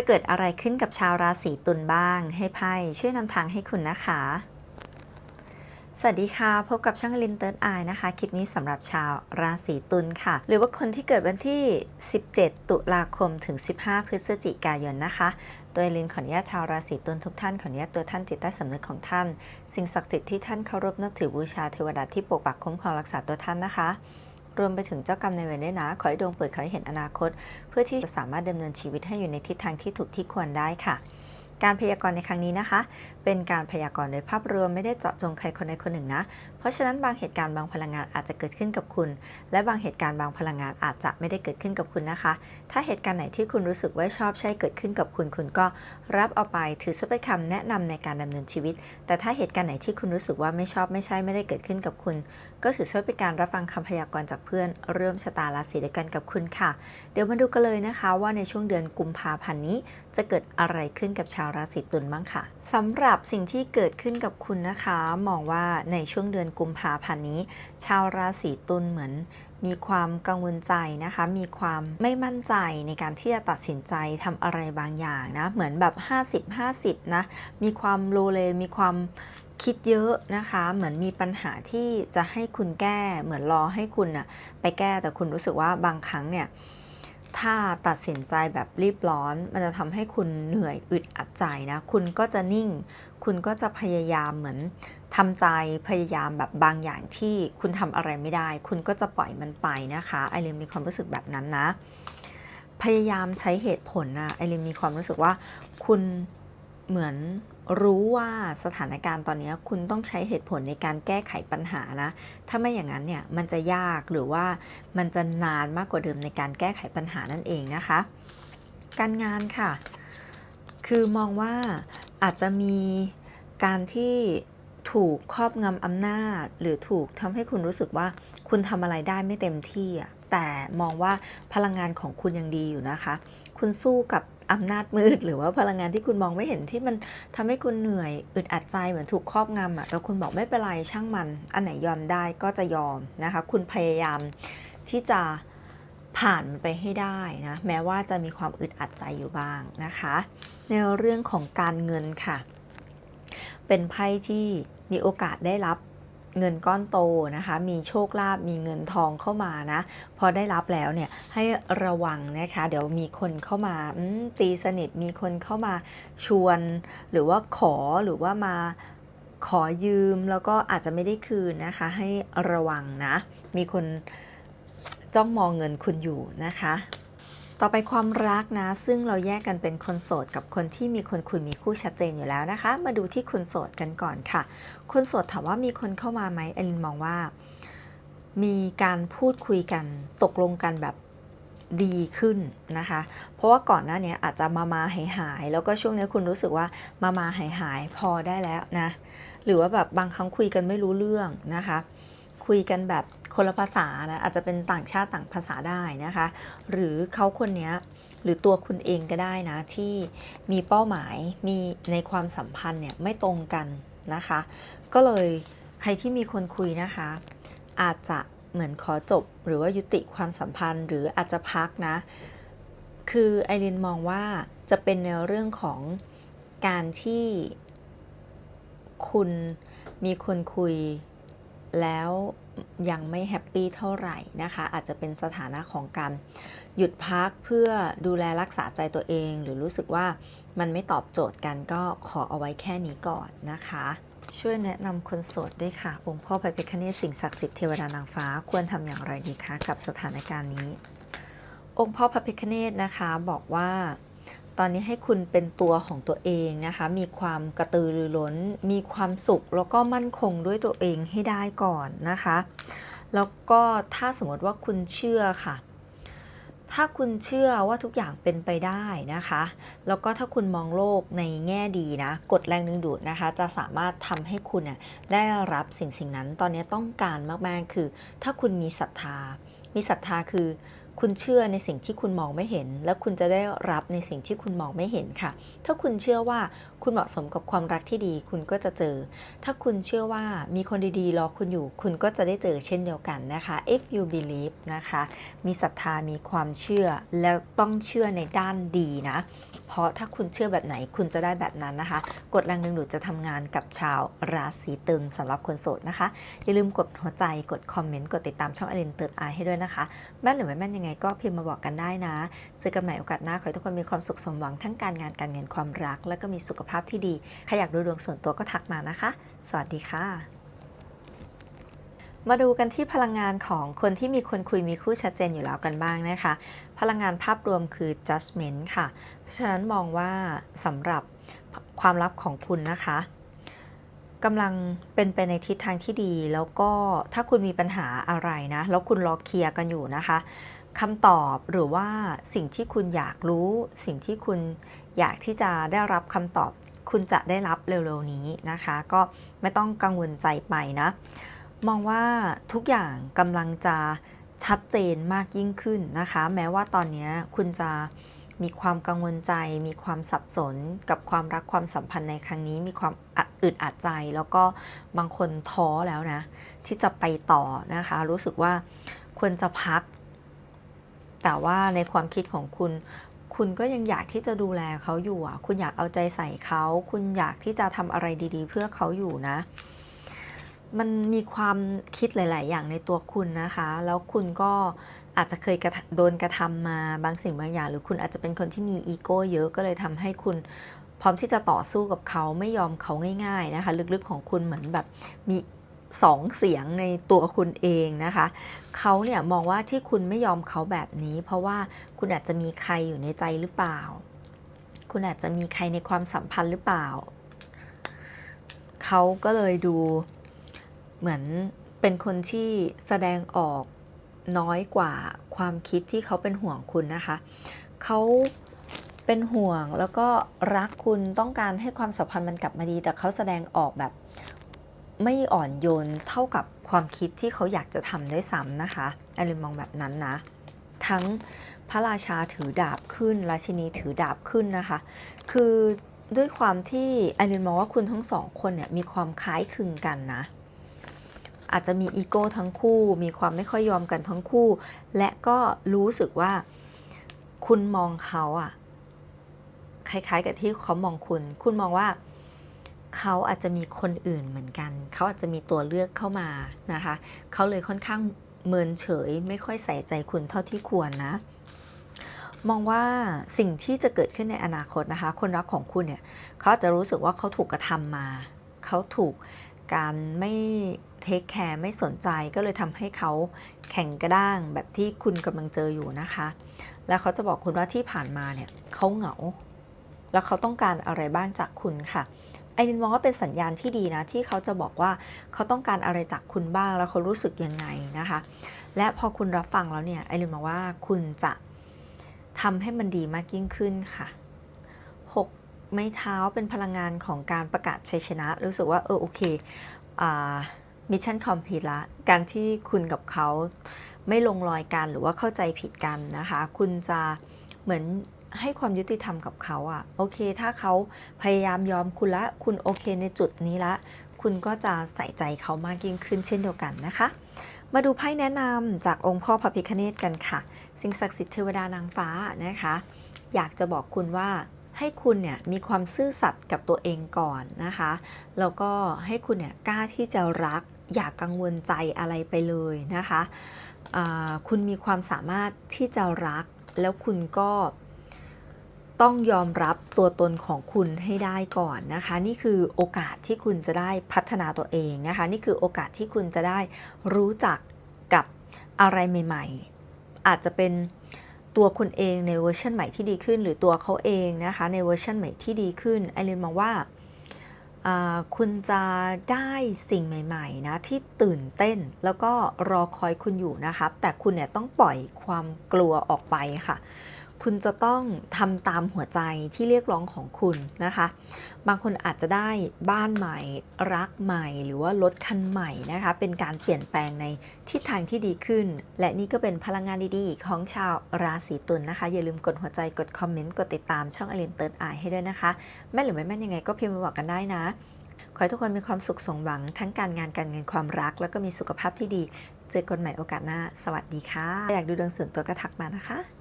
จะเกิดอะไรขึ้นกับชาวราศีตุลบ้าง ให้ไพ่ช่วยนำทางให้คุณนะคะ สวัสดีค่ะ พบกับช่างลินเติร์ดไอนะคะ คลิปนี้สำหรับชาวราศีตุลค่ะ หรือว่าคนที่เกิดวันที่ 17 ตุลาคมถึง 15 พฤศจิกายนนะคะโดยลินขออนุญาตชาวราศีตุลทุกท่านขออนุญาตตัวท่านจิตใต้สำนึกของท่าน สิ่งศักดิ์สิทธิ์ที่ท่านเคารพนับถือบูชาเทวดาที่ปกปักคุ้มครองรักษาตัวท่านนะคะ รวมไปถึงเจ้ากรรมนายเวรด้วยนะ ขอให้ดวงเปิดขอให้เห็นอนาคต เพื่อที่จะสามารถดำเนินชีวิตให้อยู่ในทิศทางที่ถูกที่ควรได้ค่ะ การพยากรณ์ในครั้งนี้นะคะเป็นการพยากรณ์โดยภาพรวมไม่ได้เจาะจงใครคนใดคนหนึ่งนะ เพราะฉะนั้นบางเหตุการณ์บางพลังงานอาจจะเกิดขึ้นกับคุณ และบางเหตุการณ์บางพลังงานอาจจะไม่ได้เกิดขึ้นกับคุณนะคะ ถ้าเหตุการณ์ไหนที่คุณรู้สึกว่าชอบใช่เกิดขึ้นกับคุณ คุณก็รับเอาไปถือซะเป็นคำแนะนำในการดำเนินชีวิต แต่ถ้าเหตุการณ์ไหนที่คุณรู้สึกว่าไม่ชอบไม่ใช่ไม่ได้เกิดขึ้นกับคุณ ก็ถือซะเป็นการรับฟังคำพยากรณ์จากเพื่อนเริ่มชะตาราศีเดียวกันกับคุณค่ะ เดี๋ยวมาดูกันเลยนะคะ ว่าในช่วงเดือนกุมภาพันธ์นี้ จะเกิดอะไรขึ้นกับชาวราศีตุลบ้างค่ะสำหรับสิ่งที่เกิดขึ้นกับคุณนะคะ มองว่าในช่วงเดือนกุมภาพันธ์นี้ ชาวราศีตุลเหมือนมีความกังวลใจนะคะ มีความไม่มั่นใจในการที่จะตัดสินใจทำอะไรบางอย่างนะ เหมือนแบบ 50-50 นะ มีความโลเล มีความคิดเยอะนะคะ เหมือนมีปัญหาที่จะให้คุณแก้ เหมือนรอให้คุณน่ะไปแก้ แต่คุณรู้สึกว่าบางครั้งเนี่ย ถ้าตัดสินใจแบบรีบร้อน มันจะทำให้คุณเหนื่อยอึดอัดใจนะ คุณก็จะนิ่ง คุณก็จะพยายามเหมือนทำใจพยายามแบบบางอย่างที่คุณทำอะไรไม่ได้ คุณก็จะปล่อยมันไปนะคะไอรินมีความรู้สึกแบบนั้นนะ พยายามใช้เหตุผลนะไอรินมีความรู้สึกว่าคุณเหมือน รู้ว่าสถานการณ์ตอนนี้คุณต้องใช้เหตุผลในการแก้ไขปัญหานะ ถ้าไม่อย่างนั้นเนี่ยมันจะยากหรือว่ามันจะนานมากกว่าเดิมในการแก้ไขปัญหานั่นเองนะคะ การงานค่ะ คือมองว่าอาจจะมีการที่ถูกครอบงำอำนาจ หรือถูกทำให้คุณรู้สึกว่าคุณทำอะไรได้ไม่เต็มที่อะแต่มองว่าพลังงานของคุณยังดีอยู่นะคะ คุณสู้กับ อำนาจมืด หรือว่าพลังงานที่คุณมองไม่เห็นที่มันทำให้คุณเหนื่อยอึดอัดใจเหมือนถูกครอบงำอะแต่คุณบอกไม่เป็นไรช่างมัน อันไหนยอมได้ก็จะยอมนะคะ คุณพยายามที่จะผ่านมันไปให้ได้นะแม้ว่าจะมีความอึดอัดใจอยู่บ้างนะคะ ในเรื่องของการเงินค่ะ เป็นไพ่ที่มีโอกาสได้รับ เงินก้อนโตนะคะ มีโชคลาภมีเงินทองเข้ามานะ พอได้รับแล้วเนี่ยให้ระวังนะคะ เดี๋ยวมีคนเข้ามาตีสนิทมีคนเข้ามาชวน หรือว่าขอหรือว่ามาขอยืมแล้วก็อาจจะไม่ได้คืนนะคะ ให้ระวังนะ มีคนจ้องมองเงินคุณอยู่นะคะ ต่อไปความรักนะ ซึ่งเราแยกกันเป็นคนโสดกับคนที่มีคนคุยมีคู่ชัดเจนอยู่แล้วนะคะ มาดูที่คนโสดกันก่อนค่ะ คนโสดถามว่ามีคนเข้ามาไหมอลินมองว่า มีการพูดคุยกันตกลงกันแบบดีขึ้นนะคะ เพราะว่าก่อนหน้านี้อาจจะมามาหายหาย แล้วก็ช่วงนี้คุณรู้สึกว่ามามาหายหายพอได้แล้วนะ หรือว่าแบบบางครั้งคุยกันไม่รู้เรื่องนะคะ คุยกันแบบ คนละภาษานะอาจจะเป็นต่างชาติต่างภาษาได้นะคะ หรือเขาคนนี้หรือตัวคุณเองก็ได้นะ ที่มีเป้าหมายมีในความสัมพันธ์เนี่ยไม่ตรงกันนะคะ ก็เลยใครที่มีคนคุยนะคะ อาจจะเหมือนขอจบหรือว่ายุติความสัมพันธ์ หรืออาจจะพักนะ คือไอรินมองว่าจะเป็นในเรื่องของการที่คุณมีคนคุยแล้ว ยังไม่แฮปปี้เท่าไหร่นะคะ อาจจะเป็นสถานะของการหยุดพักเพื่อดูแลรักษาใจตัวเอง หรือรู้สึกว่ามันไม่ตอบโจทย์กันก็ขอเอาไว้แค่นี้ก่อนนะคะ ช่วยแนะนำคนโสดด้วยค่ะ องค์พ่อพระพิฆเนศสิ่งศักดิ์สิทธิ์เทวดานางฟ้าควรทำอย่างไรดีคะกับสถานการณ์นี้ องค์พ่อพระพิฆเนศนะคะบอกว่า ตอนนี้ให้คุณเป็นตัวของตัวเองนะคะ มีความกระตือรือร้น มีความสุขแล้วก็มั่นคงด้วยตัวเองให้ได้ก่อนนะคะ แล้วก็ถ้าสมมติว่าคุณเชื่อค่ะ ถ้าคุณเชื่อว่าทุกอย่างเป็นไปได้นะคะ แล้วก็ถ้าคุณมองโลกในแง่ดีนะ กดแรงดึงดูดนะคะ จะสามารถทำให้คุณน่ะได้รับสิ่งสิ่งนั้น ตอนนี้ต้องการมากๆคือ ถ้าคุณมีศรัทธา มีศรัทธาคือคุณเชื่อในสิ่งที่คุณมองไม่เห็น แล้วคุณจะได้รับในสิ่งที่คุณมองไม่เห็นค่ะ ถ้าคุณเชื่อว่าคุณเหมาะสมกับความรักที่ดี คุณก็จะเจอ ถ้าคุณเชื่อว่ามีคนดีๆ รอคุณอยู่ คุณก็จะได้เจอเช่นเดียวกันนะคะ if you believe นะคะ มีศรัทธามีความเชื่อ แล้วต้องเชื่อในด้านดีนะ เพราะถ้าคุณเชื่อแบบไหนคุณจะได้แบบนั้นนะคะกฎแรงดึงดูดจะทำงานกับชาวราศีตุลสำหรับคนโสดนะคะ อย่าลืมกดหัวใจกดคอมเมนต์กดติดตามช่องอลินเติร์ดไอให้ด้วยนะคะแม่นหรือไม่แม่นยังไงก็พิมพ์มาบอกกันได้นะ เจอกันใหม่โอกาสหน้า ขอให้ทุกคนมีความสุขสมหวังทั้งการงานการเงินความรัก และก็มีสุขภาพที่ดีใครอยากดูดวงส่วนตัวก็ทักมานะคะ สวัสดีค่ะ มาดูกันที่พลังงานของคนที่มีคนคุยมีคู่ชัดเจนอยู่แล้วกันบ้างนะคะ พลังงานภาพรวมคือ judgment ค่ะ เพราะฉะนั้นมองว่าสำหรับความลับของคุณนะคะกำลังเป็นไปในทิศทางที่ดี แล้วก็ถ้าคุณมีปัญหาอะไรนะ แล้วคุณรอเคลียร์กันอยู่นะคะ คำตอบหรือว่าสิ่งที่คุณอยากรู้ สิ่งที่คุณอยากที่จะได้รับคำตอบคุณจะได้รับเร็วๆนี้นะคะ ก็ไม่ต้องกังวลใจไปนะ มองว่าทุกอย่างกำลังจะชัดเจนมากยิ่งขึ้นนะคะ แม้ว่าตอนนี้คุณจะมีความกังวลใจ มีความสับสนกับความรักความสัมพันธ์ในครั้งนี้ มีความอึดอัดใจ แล้วก็บางคนท้อแล้วนะ ที่จะไปต่อนะคะ รู้สึกว่าควรจะพัก แต่ว่าในความคิดของคุณ คุณก็ยังอยากที่จะดูแลเขาอยู่อะ คุณอยากเอาใจใส่เขา คุณอยากที่จะทำอะไรดีๆ เพื่อเขาอยู่นะ มันมีความคิดหลาย ๆ อย่างในตัวคุณนะคะ แล้วคุณก็อาจจะเคยกระโดนกระทำมาบางสิ่งบางอย่าง หรือคุณอาจจะเป็นคนที่มีอีโก้เยอะก็เลยทำให้คุณพร้อมที่จะต่อสู้กับเขาไม่ยอมเขาง่าย ๆ นะคะ ลึกๆของคุณเหมือนแบบมี สองเสียงในตัวคุณเองนะคะเขาเนี่ยมองว่าที่คุณไม่ยอมเขาแบบนี้ เพราะว่าคุณอาจจะมีใครอยู่ในใจหรือเปล่า คุณอาจจะมีใครในความสัมพันธ์หรือเปล่าเขาก็เลยดูเหมือนเป็นคนที่แสดงออกน้อยกว่าความคิดที่เขาเป็นห่วงคุณนะคะเขาเป็นห่วงแล้วก็รักคุณต้องการให้ความสัมพันธ์มันกลับมาดี แต่เขาแสดงออกแบบ ไม่อ่อนโยนเท่ากับความคิดที่เขาอยากจะทำด้วยซ้ำนะคะแอลินมองแบบนั้นนะ ทั้งพระราชาถือดาบขึ้น ราชินีถือดาบขึ้นนะคะ คือด้วยความที่แอลินมองว่าคุณทั้งสองคนเนี่ยมีความคล้ายคลึงกันนะ อาจจะมีอีโก้ทั้งคู่ มีความไม่ค่อยยอมกันทั้งคู่ และก็รู้สึกว่าคุณมองเขาอะคล้ายๆกับที่เขามองคุณ คุณมองว่า เขาอาจจะมีคนอื่นเหมือนกัน เขาอาจจะมีตัวเลือกเข้ามานะคะ เขาเลยค่อนข้างเมินเฉย ไม่ค่อยใส่ใจคุณเท่าที่ควรนะ มองว่าสิ่งที่จะเกิดขึ้นในอนาคตนะคะ คนรักของคุณเนี่ย เขาอาจจะรู้สึกว่าเขาถูกกระทำมา เขาถูกการไม่เทคแคร์ไม่สนใจก็เลยทำให้เขาแข็งกระด้างแบบที่คุณกำลังเจออยู่นะคะ แล้วเขาจะบอกคุณว่าที่ผ่านมาเนี่ยเขาเหงา แล้วเขาต้องการอะไรบ้างจากคุณค่ะ ไอรินมองว่าเป็นสัญญาณที่ดีนะ ที่เขาจะบอกว่าเขาต้องการอะไรจากคุณบ้างแล้วเขารู้สึกยังไงนะคะ และพอคุณรับฟังแล้วเนี่ยไอรินมองว่าคุณจะทำให้มันดีมากยิ่งขึ้นค่ะหกไม้เท้าเป็นพลังงานของการประกาศชัยชนะ รู้สึกว่าเออโอเคมิชชั่นคอมพลีทละ การที่คุณกับเขาไม่ลงรอยกันหรือว่าเข้าใจผิดกันนะคะ คุณจะเหมือน ให้ความยุติธรรมกับเขาอะโอเค ถ้าเขาพยายามยอมคุณละ คุณโอเคในจุดนี้ละ คุณก็จะใส่ใจเขามากยิ่งขึ้นเช่นเดียวกันนะคะ มาดูไพ่แนะนำจากองค์พ่อพระพิคเนตกันค่ะ สิ่งศักดิ์สิทธิ์เทวดานางฟ้านะคะ อยากจะบอกคุณว่าให้คุณเนี่ยมีความซื่อสัตย์กับตัวเองก่อนนะคะ แล้วก็ให้คุณเนี่ยกล้าที่จะรัก อย่ากกังวลใจอะไรไปเลยนะคะะคุณมีความสามารถที่จะรัก แล้วคุณก็ ต้องยอมรับตัวตนของคุณให้ได้ก่อนนะคะ นี่คือโอกาสที่คุณจะได้พัฒนาตัวเองนะคะ นี่คือโอกาสที่คุณจะได้รู้จักกับอะไรใหม่ ๆ อาจจะเป็นตัวคุณเองในเวอร์ชันใหม่ที่ดีขึ้น หรือตัวเขาเองนะคะในเวอร์ชันใหม่ที่ดีขึ้นไอรินมองว่าคุณจะได้สิ่งใหม่ๆนะที่ตื่นเต้นแล้วก็รอคอยคุณอยู่นะครับแต่คุณเนี่ยต้องปล่อยความกลัวออกไปค่ะ คุณจะต้องทำตามหัวใจที่เรียกร้องของคุณนะคะ บางคนอาจจะได้บ้านใหม่รักใหม่ หรือว่ารถคันใหม่นะคะ เป็นการเปลี่ยนแปลงในทิศทางที่ดีขึ้น และนี่ก็เป็นพลังงานดีๆ ของชาวราศีตุลนะคะ อย่าลืมกดหัวใจกดคอมเมนต์กดติดตามช่องอลินเติร์ดอายให้ด้วยนะคะ แม่หรือไม่แม่ยังไงก็พิมพ์มาบอกกันได้นะขอให้ทุกคนมีความสุขสมหวัง ทั้งการงานการเงินความรัก แล้วก็มีสุขภาพที่ดี เจอกันใหม่โอกาสหน้า สวัสดีค่ะ อยากดูดวงส่วนตัวก็ทักมานะคะ